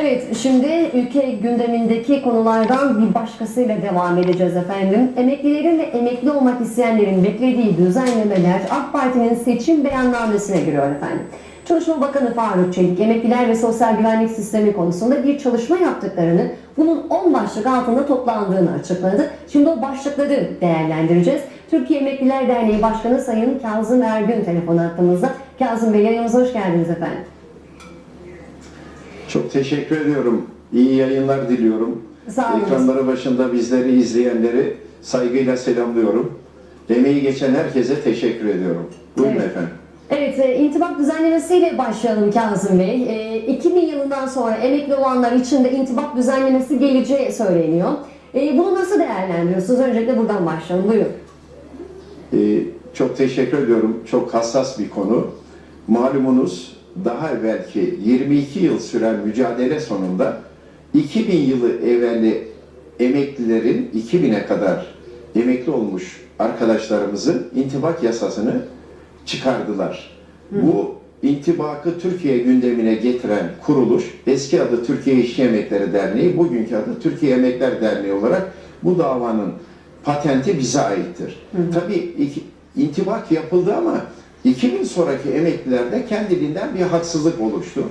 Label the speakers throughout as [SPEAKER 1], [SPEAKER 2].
[SPEAKER 1] Evet, şimdi ülke gündemindeki konulardan bir başkasıyla devam edeceğiz efendim. Emeklilerin ve emekli olmak isteyenlerin beklediği düzenlemeler AK Parti'nin seçim beyannamesine giriyor efendim. Çalışma Bakanı Faruk Çelik, emekliler ve sosyal güvenlik sistemi konusunda bir çalışma yaptıklarını, bunun 10 başlık altında toplandığını açıkladı. Şimdi o başlıkları değerlendireceğiz. Türkiye Emekliler Derneği Başkanı Sayın Kazım Ergün telefon attığımızda. Kazım Bey yayınımıza hoş geldiniz efendim.
[SPEAKER 2] Çok teşekkür ediyorum. İyi yayınlar diliyorum.
[SPEAKER 1] Sağ olun.
[SPEAKER 2] Ekranları başında bizleri izleyenleri saygıyla selamlıyorum. Emeği geçen herkese teşekkür ediyorum. Buyurun
[SPEAKER 1] Evet.
[SPEAKER 2] efendim.
[SPEAKER 1] Evet, e, intibak düzenlemesiyle başlayalım Kazım Bey. E, 2000 yılından sonra emekli olanlar için de intibak düzenlemesi geleceği söyleniyor. E, bunu nasıl değerlendiriyorsunuz? Öncelikle buradan başlayalım. Buyurun.
[SPEAKER 2] Ee, çok teşekkür ediyorum. Çok hassas bir konu. Malumunuz daha evvelki 22 yıl süren mücadele sonunda 2000 yılı evveli emeklilerin 2000'e kadar emekli olmuş arkadaşlarımızın intibak yasasını çıkardılar. Bu intibakı Türkiye gündemine getiren kuruluş, eski adı Türkiye İşçi Emekleri Derneği, bugünkü adı Türkiye Emekler Derneği olarak bu davanın patenti bize aittir. Tabii iki, intibak yapıldı ama 2000 sonraki emeklilerde kendiliğinden bir haksızlık oluştu.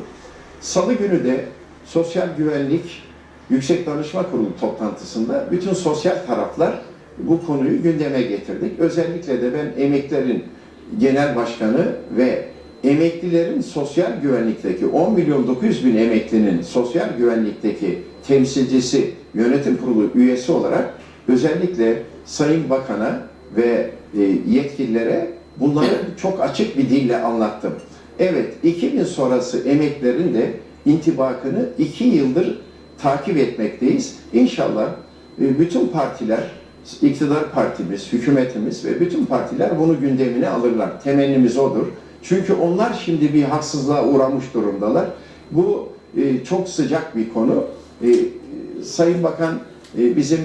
[SPEAKER 2] Salı günü de Sosyal Güvenlik Yüksek Danışma Kurulu toplantısında bütün sosyal taraflar bu konuyu gündeme getirdik. Özellikle de ben emeklerin genel başkanı ve emeklilerin sosyal güvenlikteki 10 milyon 900 bin emeklinin sosyal güvenlikteki temsilcisi yönetim kurulu üyesi olarak özellikle Sayın Bakan'a ve e, yetkililere bunları çok açık bir dille anlattım. Evet 2000 sonrası emeklerin de intibakını 2 yıldır takip etmekteyiz. İnşallah e, bütün partiler, iktidar partimiz, hükümetimiz ve bütün partiler bunu gündemine alırlar. Temennimiz odur. Çünkü onlar şimdi bir haksızlığa uğramış durumdalar. Bu e, çok sıcak bir konu. E, Sayın Bakan bizim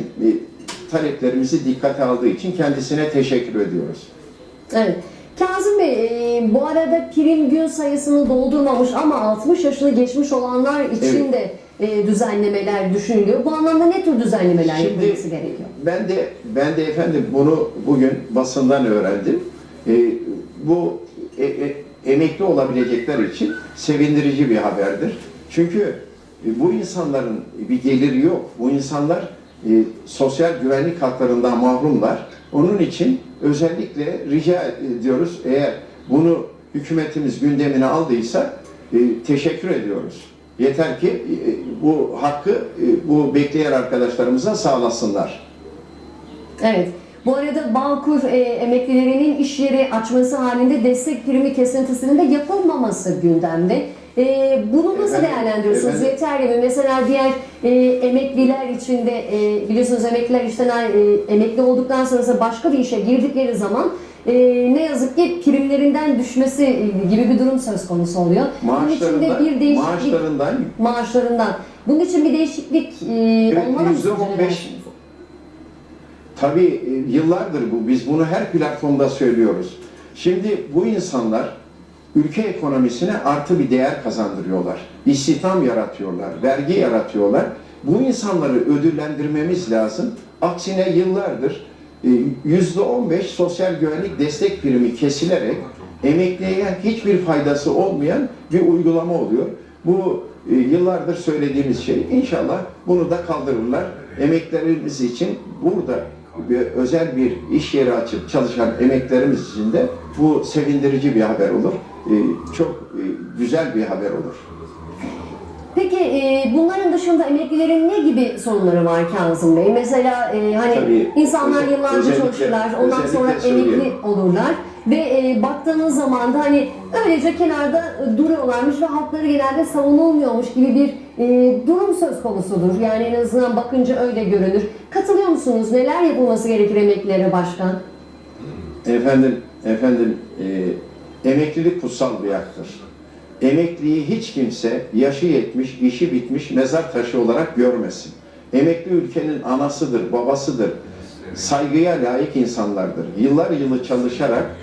[SPEAKER 2] taleplerimizi dikkate aldığı için kendisine teşekkür ediyoruz.
[SPEAKER 1] Evet. Kazım Bey, e, bu arada prim gün sayısını doldurmamış ama 60 yaşını geçmiş olanlar için de e, düzenlemeler düşünülüyor. Bu anlamda ne tür düzenlemeler
[SPEAKER 2] Şimdi-
[SPEAKER 1] yapılması gerekiyor?
[SPEAKER 2] Ben de ben de efendim bunu bugün basından öğrendim. E, bu e, e, emekli olabilecekler için sevindirici bir haberdir. Çünkü e, bu insanların bir geliri yok. Bu insanlar e, sosyal güvenlik haklarından mahrumlar. Onun için özellikle rica ediyoruz eğer bunu hükümetimiz gündemine aldıysa e, teşekkür ediyoruz. Yeter ki e, bu hakkı e, bu bekleyen arkadaşlarımıza sağlasınlar.
[SPEAKER 1] Evet. Bu arada Bağkur e, emeklilerinin iş yeri açması halinde destek primi kesintisinin de yapılmaması gündemde. E, bunu nasıl
[SPEAKER 2] Efendim,
[SPEAKER 1] değerlendiriyorsunuz?
[SPEAKER 2] efendim.
[SPEAKER 1] Yeterli mi? Mesela diğer e, emekliler için de e, biliyorsunuz emekliler işten e, emekli olduktan sonrası başka bir işe girdikleri zaman e, ne yazık ki primlerinden düşmesi e, gibi bir durum söz konusu oluyor. Bunun için de
[SPEAKER 2] Maaşlarından,
[SPEAKER 1] bir değişiklik
[SPEAKER 2] maaşlarından
[SPEAKER 1] maaşlarından. Bunun için bir değişiklik e,
[SPEAKER 2] Evet,
[SPEAKER 1] olmalı mı?
[SPEAKER 2] yüzde
[SPEAKER 1] sizce?
[SPEAKER 2] on beş. tabii e, yıllardır bu. Biz bunu her platformda söylüyoruz. Şimdi bu insanlar ülke ekonomisine artı bir değer kazandırıyorlar. İstihdam yaratıyorlar, vergi yaratıyorlar. Bu insanları ödüllendirmemiz lazım. Aksine yıllardır e, yüzde on beş sosyal güvenlik destek primi kesilerek emekliye hiçbir faydası olmayan bir uygulama oluyor. Bu e, yıllardır söylediğimiz şey. İnşallah bunu da kaldırırlar. Emeklerimiz için burada bir, özel bir iş yeri açıp çalışan emeklerimiz için de bu sevindirici bir haber olur. E, çok e, güzel bir haber olur.
[SPEAKER 1] Peki e, bunların dışında emeklilerin ne gibi sorunları var Kazım Bey? Mesela e, hani
[SPEAKER 2] Tabii,
[SPEAKER 1] insanlar
[SPEAKER 2] özel-
[SPEAKER 1] yıllarca çalışırlar, ondan sonra emekli olurlar ve e, baktığınız zaman da hani öylece kenarda duruyorlarmış ve hakları genelde savunulmuyormuş gibi bir e, durum söz konusudur. Yani en azından bakınca öyle görünür. Katılıyor musunuz? Neler yapılması gerekir emeklilere başkan?
[SPEAKER 2] Efendim, efendim e, emeklilik kutsal bir haktır. Emekliyi hiç kimse yaşı yetmiş, işi bitmiş mezar taşı olarak görmesin. Emekli ülkenin anasıdır, babasıdır. Saygıya layık insanlardır. Yıllar yılı çalışarak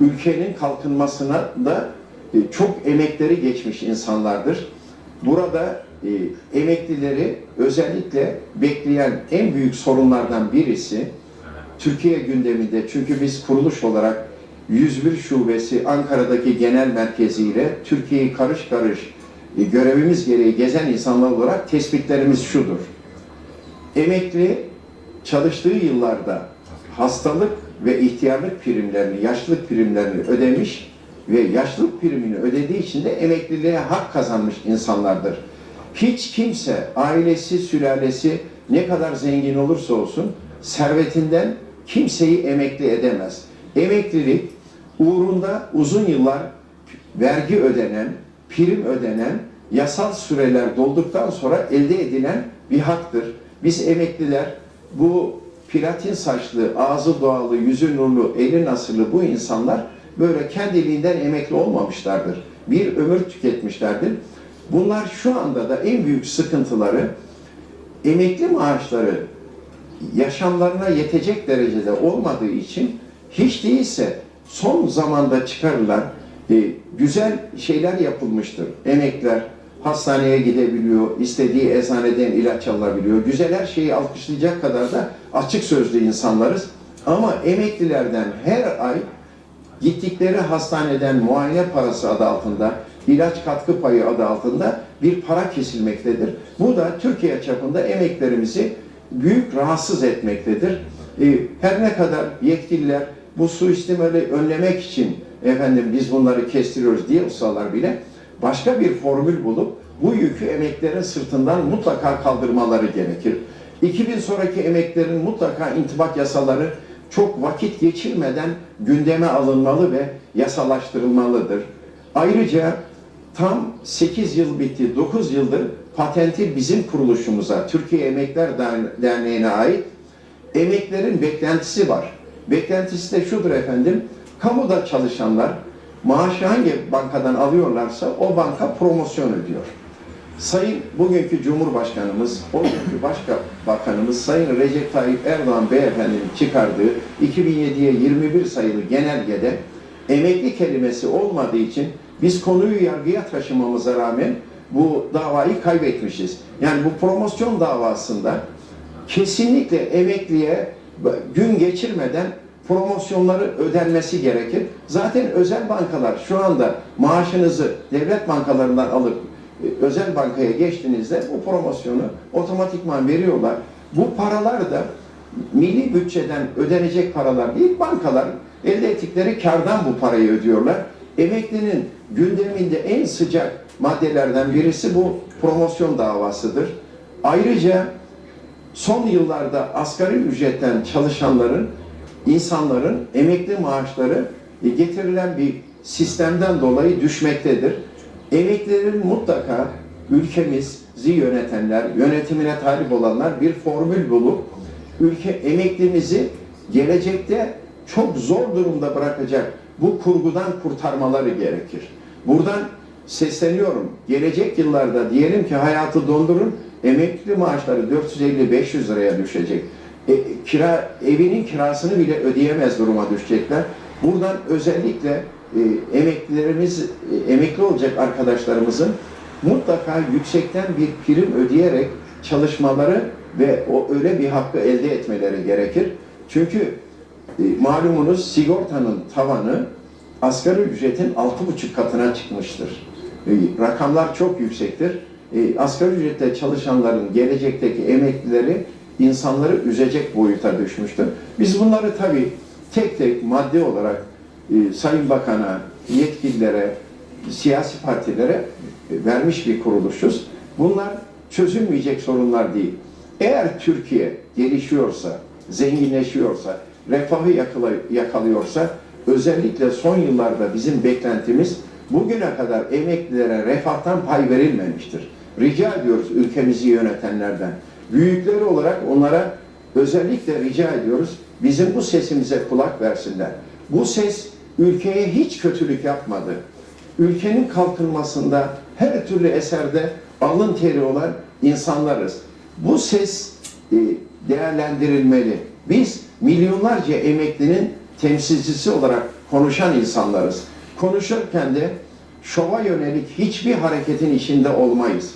[SPEAKER 2] ülkenin kalkınmasına da e, çok emekleri geçmiş insanlardır. Burada e, emeklileri özellikle bekleyen en büyük sorunlardan birisi Türkiye gündeminde çünkü biz kuruluş olarak 101 şubesi Ankara'daki genel merkeziyle Türkiye'yi karış karış e, görevimiz gereği gezen insanlar olarak tespitlerimiz şudur. Emekli çalıştığı yıllarda hastalık ve ihtiyarlık primlerini, yaşlılık primlerini ödemiş ve yaşlılık primini ödediği için de emekliliğe hak kazanmış insanlardır. Hiç kimse ailesi, sülalesi ne kadar zengin olursa olsun servetinden kimseyi emekli edemez. Emeklilik uğrunda uzun yıllar vergi ödenen, prim ödenen, yasal süreler dolduktan sonra elde edilen bir haktır. Biz emekliler bu platin saçlı, ağzı doğalı, yüzü nurlu, eli nasırlı bu insanlar böyle kendiliğinden emekli olmamışlardır. Bir ömür tüketmişlerdir. Bunlar şu anda da en büyük sıkıntıları emekli maaşları yaşamlarına yetecek derecede olmadığı için hiç değilse son zamanda çıkarılan e, güzel şeyler yapılmıştır. Emekler hastaneye gidebiliyor, istediği eczaneden ilaç alabiliyor. Güzel her şeyi alkışlayacak kadar da açık sözlü insanlarız. Ama emeklilerden her ay gittikleri hastaneden muayene parası adı altında, ilaç katkı payı adı altında bir para kesilmektedir. Bu da Türkiye çapında emeklerimizi büyük rahatsız etmektedir. Ee, Her ne kadar yetkililer bu suistimali önlemek için efendim biz bunları kestiriyoruz diye olsalar bile başka bir formül bulup bu yükü emeklerin sırtından mutlaka kaldırmaları gerekir. 2000 sonraki emeklerin mutlaka intibak yasaları çok vakit geçirmeden gündeme alınmalı ve yasalaştırılmalıdır. Ayrıca tam 8 yıl bitti, 9 yıldır patenti bizim kuruluşumuza, Türkiye Emekler Derne- Derneği'ne ait emeklerin beklentisi var. Beklentisi de şudur efendim, kamuda çalışanlar maaşı hangi bankadan alıyorlarsa o banka promosyon ödüyor. Sayın bugünkü Cumhurbaşkanımız, o günkü Başbakanımız Sayın Recep Tayyip Erdoğan Beyefendi'nin çıkardığı 2007'ye 21 sayılı genelgede emekli kelimesi olmadığı için biz konuyu yargıya taşımamıza rağmen bu davayı kaybetmişiz. Yani bu promosyon davasında kesinlikle emekliye gün geçirmeden promosyonları ödenmesi gerekir. Zaten özel bankalar şu anda maaşınızı devlet bankalarından alıp e, özel bankaya geçtiğinizde bu promosyonu otomatikman veriyorlar. Bu paralar da milli bütçeden ödenecek paralar değil, bankalar elde ettikleri kardan bu parayı ödüyorlar. Emeklinin gündeminde en sıcak maddelerden birisi bu promosyon davasıdır. Ayrıca son yıllarda asgari ücretten çalışanların, insanların emekli maaşları e, getirilen bir sistemden dolayı düşmektedir. Emeklilerin mutlaka ülkemizi yönetenler, yönetimine talip olanlar bir formül bulup ülke emeklimizi gelecekte çok zor durumda bırakacak bu kurgudan kurtarmaları gerekir. Buradan sesleniyorum. Gelecek yıllarda diyelim ki hayatı dondurun, emekli maaşları 450-500 liraya düşecek. E, kira evinin kirasını bile ödeyemez duruma düşecekler. Buradan özellikle e, emeklilerimiz, e, emekli olacak arkadaşlarımızın mutlaka yüksekten bir prim ödeyerek çalışmaları ve o öyle bir hakkı elde etmeleri gerekir. Çünkü e, malumunuz sigortanın tavanı asgari ücretin altı buçuk katına çıkmıştır. E, rakamlar çok yüksektir. E, asgari ücrette çalışanların gelecekteki emeklileri insanları üzecek boyuta düşmüştür. Biz bunları tabii tek tek madde olarak e, Sayın Bakan'a, yetkililere, siyasi partilere e, vermiş bir kuruluşuz. Bunlar çözülmeyecek sorunlar değil. Eğer Türkiye gelişiyorsa, zenginleşiyorsa, refahı yakalıyorsa, özellikle son yıllarda bizim beklentimiz bugüne kadar emeklilere refahtan pay verilmemiştir. Rica ediyoruz ülkemizi yönetenlerden. Büyükleri olarak onlara özellikle rica ediyoruz bizim bu sesimize kulak versinler. Bu ses ülkeye hiç kötülük yapmadı. Ülkenin kalkınmasında her türlü eserde alın teri olan insanlarız. Bu ses e, değerlendirilmeli. Biz milyonlarca emeklinin temsilcisi olarak konuşan insanlarız. Konuşurken de şova yönelik hiçbir hareketin içinde olmayız.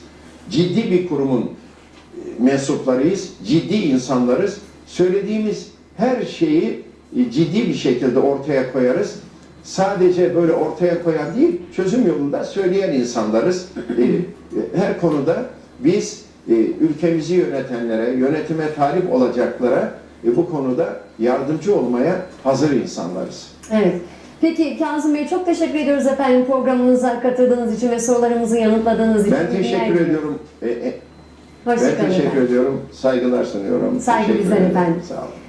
[SPEAKER 2] Ciddi bir kurumun e, mensuplarıyız, ciddi insanlarız. Söylediğimiz her şeyi e, ciddi bir şekilde ortaya koyarız. Sadece böyle ortaya koyan değil, çözüm yolunda söyleyen insanlarız. E, Her konuda biz ülkemizi yönetenlere, yönetime talip olacaklara bu konuda yardımcı olmaya hazır insanlarız.
[SPEAKER 1] Evet. Peki Kazım Bey çok teşekkür ediyoruz efendim programımıza katıldığınız için ve sorularımızı yanıtladığınız için.
[SPEAKER 2] Ben teşekkür ediyorum. E, e, Ben teşekkür
[SPEAKER 1] efendim.
[SPEAKER 2] ediyorum. Saygılar sunuyorum.
[SPEAKER 1] Saygı bizden efendim.
[SPEAKER 2] Sağ olun.